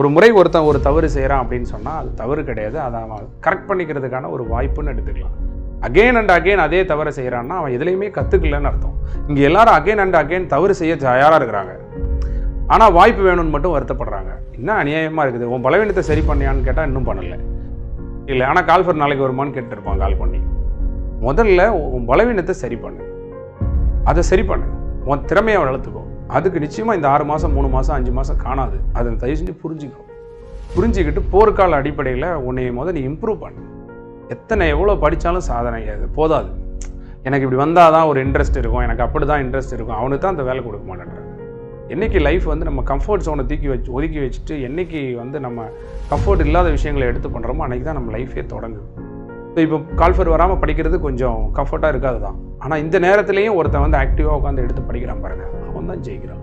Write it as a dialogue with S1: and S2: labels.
S1: ஒரு முறை ஒருத்தன் ஒரு தவறு செய்கிறான் அப்படின்னு சொன்னால் அது தவறு கிடையாது. அதை அவன் கரெக்ட் பண்ணிக்கிறதுக்கான ஒரு வாய்ப்புன்னு எடுத்துக்கலாம். அகெயின் அண்ட் அகெயின் அதே தவறை செய்கிறான்னா அவன் எதுலேயுமே கற்றுக்கலன்னு அர்த்தம். இங்கே எல்லாரும் அகெயின் அண்ட் அகெயின் தவறு செய்ய தயாராக இருக்கிறாங்க. ஆனால் வாய்ப்பு வேணும்னு மட்டும் வருத்தப்படுறாங்க. என்ன அநியாயமாக இருக்குது? உன் பலவீனத்தை சரி பண்ணியான்னு கேட்டால் இன்னும் பண்ணலை. இல்லை ஆனால் கால் ஃபர் நாளைக்கு வருமான்னு கேட்டுருப்பான் கால் பண்ணி. முதல்ல உன் பலவீனத்தை சரி பண்ணு. அதை சரி பண்ணு. உன் திறமையை வளர்த்துக்கோ. அதுக்கு நிச்சயமாக இந்த ஆறு மாதம் மூணு மாதம் அஞ்சு மாதம் காணாது. அதை தயவு செஞ்சு புரிஞ்சுக்கோ. புரிஞ்சுக்கிட்டு போர்க்கால அடிப்படையில் உன்னை முதல் நீ இம்ப்ரூவ் பண்ணு. எத்தனை எவ்வளோ படித்தாலும் சாதனை. அது போதாது. எனக்கு இப்படி வந்தால் தான் ஒரு இன்ட்ரெஸ்ட் இருக்கும். எனக்கு அப்படி தான் இன்ட்ரெஸ்ட் இருக்கும். அவனுக்கு தான் அந்த வேலை கொடுக்க மாட்டேன்றாங்க என்றைக்கு லைஃப் வந்து நம்ம கம்ஃபர்ட் ஜோனை தூக்கி வச்சு ஒதுக்கி வச்சுட்டு என்னைக்கு வந்து நம்ம கம்ஃபர்ட் இல்லாத விஷயங்களை எடுத்து பண்ணுறோமோ அன்றைக்கி தான் நம்ம லைஃபே தொடங்குது. ஸோ இப்போ கால்ஃபர் வராமல் படிக்கிறது கொஞ்சம் கம்ஃபர்ட்டாக இருக்காது தான் ஆனால் இந்த நேரத்துலையும் ஒருத்தன் வந்து ஆக்டிவாக உட்காந்து எடுத்து படிக்கிறான் பாருங்கள் அவன் தான் ஜெயிக்கிறான்.